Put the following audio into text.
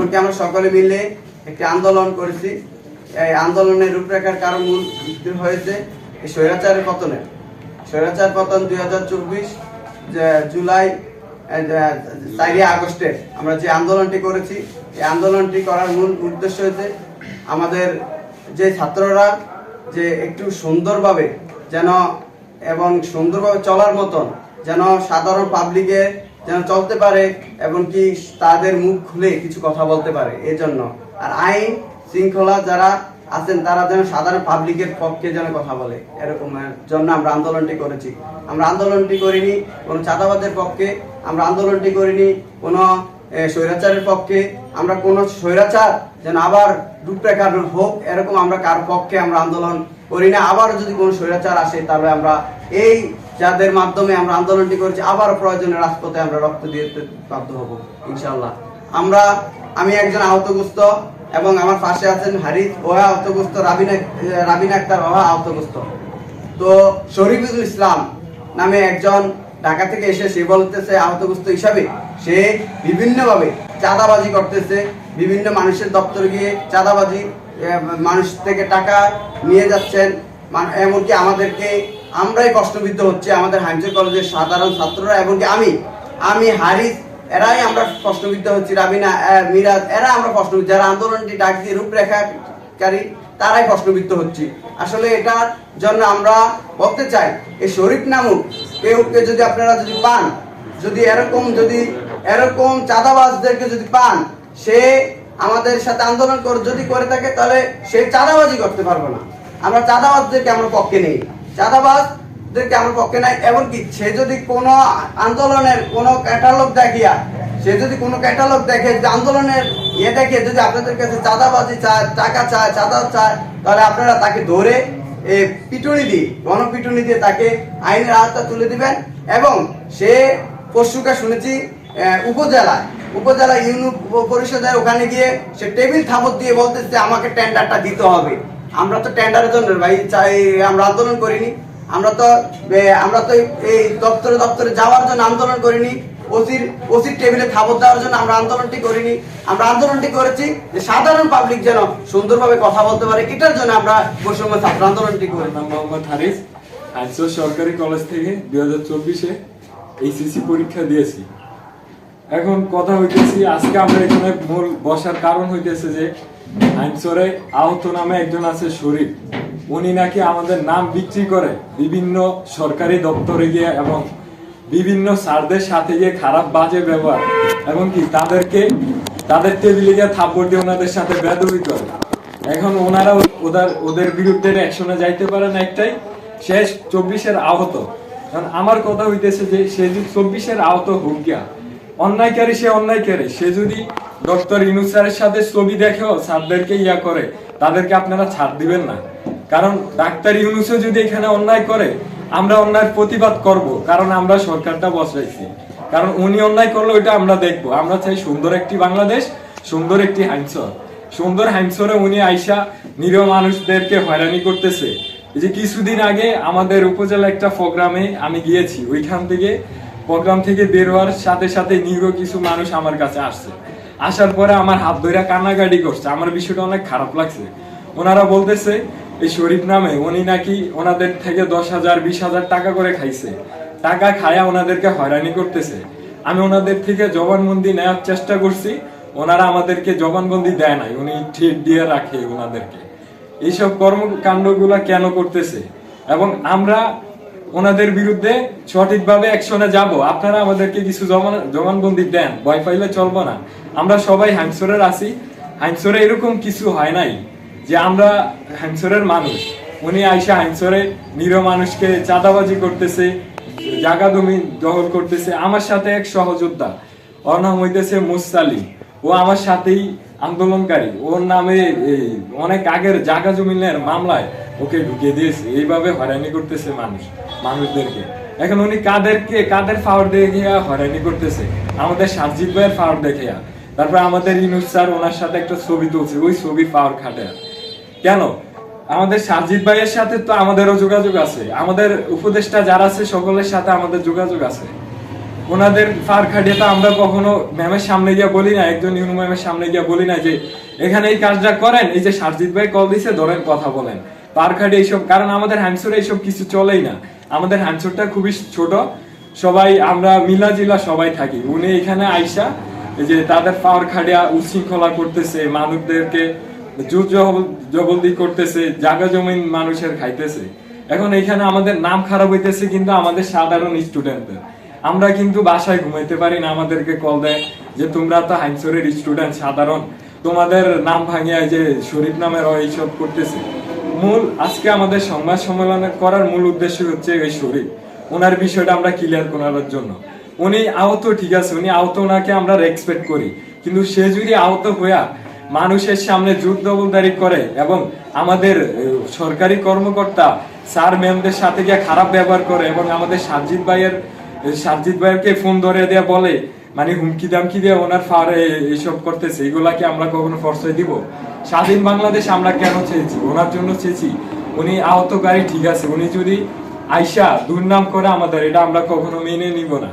এমনকি আমরা সকলে মিলে একটি আন্দোলন করেছি। এই আন্দোলনের রূপরেখার কারণ মূল হয়েছে এই স্বৈরাচারের পতনে। স্বৈরাচার পতন দুই হাজার চব্বিশ জুলাই চারই আগস্টে আমরা যে আন্দোলনটি করেছি, এই আন্দোলনটি করার মূল উদ্দেশ্য হয়েছে আমাদের যে ছাত্ররা যে একটু সুন্দরভাবে যেন এবং সুন্দরভাবে চলার মতন যেন সাধারণ পাবলিকে যেন চলতে পারে এবং কি তাদের মুখ খুলে কিছু কথা বলতে পারে এই জন্য আর আইন শৃঙ্খলা যারা আছেন, তারা যেন সাধারণ পাবলিকের পক্ষে যেন কথা বলে, এরকম জন্য আমরা আন্দোলনটি করেছি। আমরা আন্দোলনটি করিনি কোনো চাঁদাবাদের পক্ষে, আমরা আন্দোলনটি করিনি কোনো স্বৈরাচারের পক্ষে, আমরা কোনো স্বৈরাচার যেন আবার রূপরেখার হোক, এরকম আমরা কার পক্ষে আমরা আন্দোলন করি না। আবার যদি কোনো স্বৈরাচার আসে, তাহলে আমরা এই যাদের মাধ্যমে আমরা আন্দোলনটি করেছি আবার প্রয়োজনে রাজপথে আমরা রক্ত দিয়ে বাধ্য হব ইনশাল্লাহ আমরা, আমি একজন আহতগ্রস্ত এবং আমার পাশে আছেন হারিস ওহা আহতগ্রস্ত রাবিনা রাবিনা আক্তার ওহা আহতগ্রস্ত তো শরীফুল ইসলাম নামে একজন ঢাকা থেকে এসে সে বলতেছে আহতগ্রস্ত হিসাবে, সে বিভিন্নভাবে চাঁদাবাজি করতেছে, বিভিন্ন মানুষের দপ্তরে গিয়ে চাঁদাবাজি মানুষ থেকে টাকা নিয়ে যাচ্ছেন এমনকি আমাদেরকে আমরাই কষ্টবিদ্ধ হচ্ছে, আমাদের হাইমচর কলেজের সাধারণ ছাত্ররা, এমনকি আমি আমি, হারিস, এরাই আমরা কষ্টবিদ্ধ হচ্ছি, রাবিনা মিরাজ, এরা আমরা কষ্টবিদ্ধ, যারা আন্দোলনটি ডাক দিয়ে রূপরেখাকারী, তারাই প্রশ্নবিদ্ধ হচ্ছি। আসলে এটার জন্য আমরা বলতে চাই এই শরীফ নামক কেউকে যদি আপনারা যদি পান, যদি এরকম যদি এরকম চাঁদাবাজদেরকে যদি পান, সে আমাদের সাথে আন্দোলন যদি করে থাকে, তাহলে সে চাঁদাবাজি করতে পারবে না। আমরা চাঁদাবাজদেরকে আমরা পক্ষে নেই। চাঁদাবাজদেরকে আমরা পক্ষে নাই এমনকি সে যদি কোনো আন্দোলনের কোনো ক্যাটালগ দেখিয়া সে যদি কোনো ক্যাটালগ দেখে যে আন্দোলনের ইয়ে দেখে যদি আপনাদের কাছে চাঁদাবাজি চায় টাকা চায় চাঁদা চায় তাহলে আপনারা তাকে ধরে এ, পিটুনি দিয়ে গণপিটুনি দিয়ে তাকে আইনের আওতা তুলে দিবেন এবং সে পশুকে শুনেছি এ, উপজেলায় উপজেলা ইউনিট পরিষদের ওখানে গিয়ে সে টেবিল থাপত দিয়ে বলতেছে আমাকে টেন্ডারটা দিতে হবে। আমরা তো টেন্ডারের জন্য, ভাই, চাই, আমরা আন্দোলন করিনি। আমরা তো আমরা তো এই দপ্তরে দপ্তরে যাওয়ার জন্য আন্দোলন করিনি। ওসির ওসির টেবিলে খাবার দেওয়ার জন্য আমরা আন্দোলনটি করিনি। আমরা আন্দোলনটি করেছি যে সাধারণ পাবলিক যেন সুন্দরভাবে কথা বলতে পারে, এটার জন্য আমরা বৈষম্য ছাত্র আন্দোলনটি করি। মোহাম্মদ হারিস। আইসো সরকারি কলেজ থেকে দুই হাজার চব্বিশে এইচএসসি পরীক্ষা দিয়েছি। এখন কথা হইতেছি, আজকে আমরা এখানে মূল বসার কারণ হইতেছে যে আইনসরে আহত নামে একজন আছে শরীফ। উনি নাকি আমাদের নাম বিক্রি করে বিভিন্ন সরকারি দপ্তরে গিয়ে এবং বিভিন্ন সাথে গিয়ে খারাপ বাজে ব্যবহার, এবং কি তাদেরকে, তাদের টেবিলে গিয়ে দিয়ে ওনাদের সাথে বেদবি করে। এখন ওনারা ওদের ওদের বিরুদ্ধে অ্যাকশনে যাইতে পারে না একটাই শেষ চব্বিশের আহত। কারণ আমার কথা হইতেছে যে সে চব্বিশের আহত হোক গিয়া, অন্যায়কারী সে অন্যায়কারী, সে যদি ডক্টর ইনুস স্যারের সাথে ছবি দেখেও স্যারদেরকে ইয়া করে, তাদেরকে আপনারা ছাড় দিবেন না। কারণ ডাক্তার ইউনুসও যদি এখানে অন্যায় করে, আমরা অন্যায়ের প্রতিবাদ করব, কারণ আমরা সরকারটা বসাইছি। কারণ উনি অন্যায় করলে ওইটা আমরা দেখব। আমরা চাই সুন্দর একটি বাংলাদেশ, সুন্দর একটি হাইমসর সুন্দর হাইমসরে উনি আইসা নিরীহ মানুষদেরকে হয়রানি করতেছে। এই যে কিছুদিন আগে আমাদের উপজেলা একটা প্রোগ্রামে আমি গিয়েছি, ওইখান থেকে, প্রোগ্রাম থেকে বের হওয়ার সাথে সাথে নিরীহ কিছু মানুষ আমার কাছে আসছে। আসার পরে আমার হাত ধরে কান্নাকাটি করছে। আমার বিষয়টা অনেক খারাপ লাগছে। ওনারা বলতেছে, এই শরীফ নামে উনি নাকি ওনাদের থেকে দশ হাজার, বিশ হাজার টাকা করে খাইছে। টাকা খায়া ওনাদেরকে হয়রানি করতেছে। আমি ওনাদের থেকে জবানবন্দি নেওয়ার চেষ্টা করছি। ওনারা আমাদেরকে জবানবন্দি দেয় নাই। উনি ঠিক দিয়ে রাখে ওনাদেরকে। এইসব কর্মকাণ্ডগুলা কেন করতেছে? এবং আমরা ওনাদের বিরুদ্ধে সঠিকভাবে অ্যাকশনে যাব। আপনারা আমাদেরকে কিছু জমান- জবানবন্দি দেন। ভয় পাইলে চলবো না। আমরা সবাই হ্যাংসরের আছি। হ্যাংসরে এরকম কিছু হয় নাই যে আমরা হ্যাংসরের মানুষ। উনি আইসা হ্যাংসরে নিরীহ মানুষকে চাঁদাবাজি করতেছে জায়গা জমি দখল করতেছে, আমার সাথে এক সহযোদ্ধা, ওর নাম হইতেছে মুসালিম ও আমার সাথেই আন্দোলনকারী। ওর নামে অনেক আগের জাগা জমিনের মামলায় ওকে ঢুকিয়ে দিয়েছে। এইভাবে হয়রানি করতেছে মানুষ, মানুষদেরকে। এখন উনি কাদেরকে, কাদের ফাওয়ার দেখে হয়রানি করতেছে? আমাদের সাজিদ ভাইয়ের ফাওয়ার দেখে তারপর আমাদের ইনুস স্যার ওনার সাথে একটা ছবি তুলছে, ওই ছবির পাওয়ার খাটে। কেন? আমাদের সাজিদ ভাইয়ের সাথে তো আমাদেরও যোগাযোগ আছে। আমাদের উপদেষ্টা যারা আছে, সকলের সাথে আমাদের যোগাযোগ আছে। ওনাদের ফার খাটিয়ে তো আমরা কখনো ম্যামের সামনে গিয়ে বলি না, একজন ইউনু ম্যামের সামনে গিয়ে বলি না যে এখানে এই কাজটা করেন। এই যে সারজিৎ ভাই কল দিছে, ধরেন কথা বলেন। পার খাটে এইসব, কারণ আমাদের হ্যান্ডসোরে এইসব কিছু চলেই না। আমাদের হ্যান্ডসোরটা খুবই ছোট। সবাই, আমরা মিলা জিলা সবাই থাকি। উনি এখানে আইসা যে তাদের পাওয়ার খাটিয়া উশৃঙ্খলা করতেছে, মানুষদেরকে জোর জবলদি করতেছে জায়গা জমিন মানুষের খাইতেছে। এখন এখানে আমাদের নাম খারাপ হইতেছে কিন্তু আমাদের সাধারণ স্টুডেন্টদের আমরা কিন্তু বাসায় ঘুমাইতে পারি না, আমাদেরকে কল দেয় যে তোমরা তো হাইমসরের স্টুডেন্ট সাধারণ। তোমাদের নাম ভাঙিয়ে যে শরীফ নামের এইসব করতেছে। মূল, আজকে আমাদের সংবাদ সম্মেলন করার মূল উদ্দেশ্য হচ্ছে এই শরীফ। ওনার বিষয়টা আমরা ক্লিয়ার করার জন্য। উনি আহত, ঠিক আছে, উনি আহত ওনাকে আমরা রেসপেক্ট করি। কিন্তু সে যদি আহত হইয়া মানুষের সামনে যুদ্ধ দখলদারি করে এবং আমাদের সরকারি কর্মকর্তা স্যার ম্যামদের সাথে গিয়ে খারাপ ব্যবহার করে এবং আমাদের সাজিদ ভাইয়ের সাজিদ ভাইয়েরকে ফোন ধরে দেয়া বলে মানে হুমকি দামকি দিয়ে ওনার ফারে এইসব করতেছে এগুলাকে আমরা কখনো প্রশ্রয় দিব? স্বাধীন বাংলাদেশ আমরা কেন চেয়েছি? ওনার জন্য চেয়েছি। উনি আহত গাড়ি ঠিক আছে, উনি যদি আইসা দুর্নাম করে আমাদের, এটা আমরা কখনো মেনে নিব না।